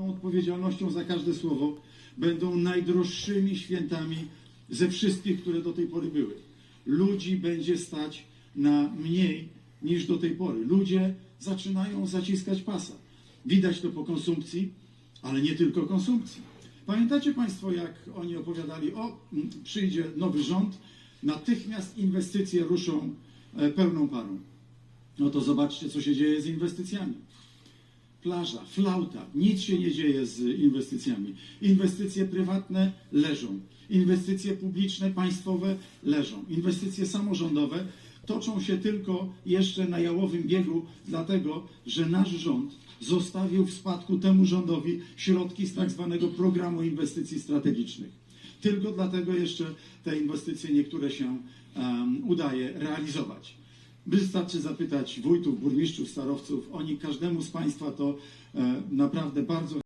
odpowiedzialnością za każde słowo będą najdroższymi świętami ze wszystkich, które do tej pory były. Ludzi będzie stać na mniej niż do tej pory. Ludzie zaczynają zaciskać pasa. Widać to po konsumpcji, ale nie tylko konsumpcji. Pamiętacie Państwo, jak oni opowiadali, o, mm, przyjdzie nowy rząd, natychmiast inwestycje ruszą e, pełną parą. No to zobaczcie, co się dzieje z inwestycjami plaża, flauta, nic się nie dzieje z inwestycjami. Inwestycje prywatne leżą, inwestycje publiczne, państwowe leżą, inwestycje samorządowe toczą się tylko jeszcze na jałowym biegu, dlatego że nasz rząd zostawił w spadku temu rządowi środki z tak zwanego programu inwestycji strategicznych. Tylko dlatego jeszcze te inwestycje niektóre się um, udaje realizować. Wystarczy zapytać wójtów, burmistrzów, starowców. Oni każdemu z Państwa to e, naprawdę bardzo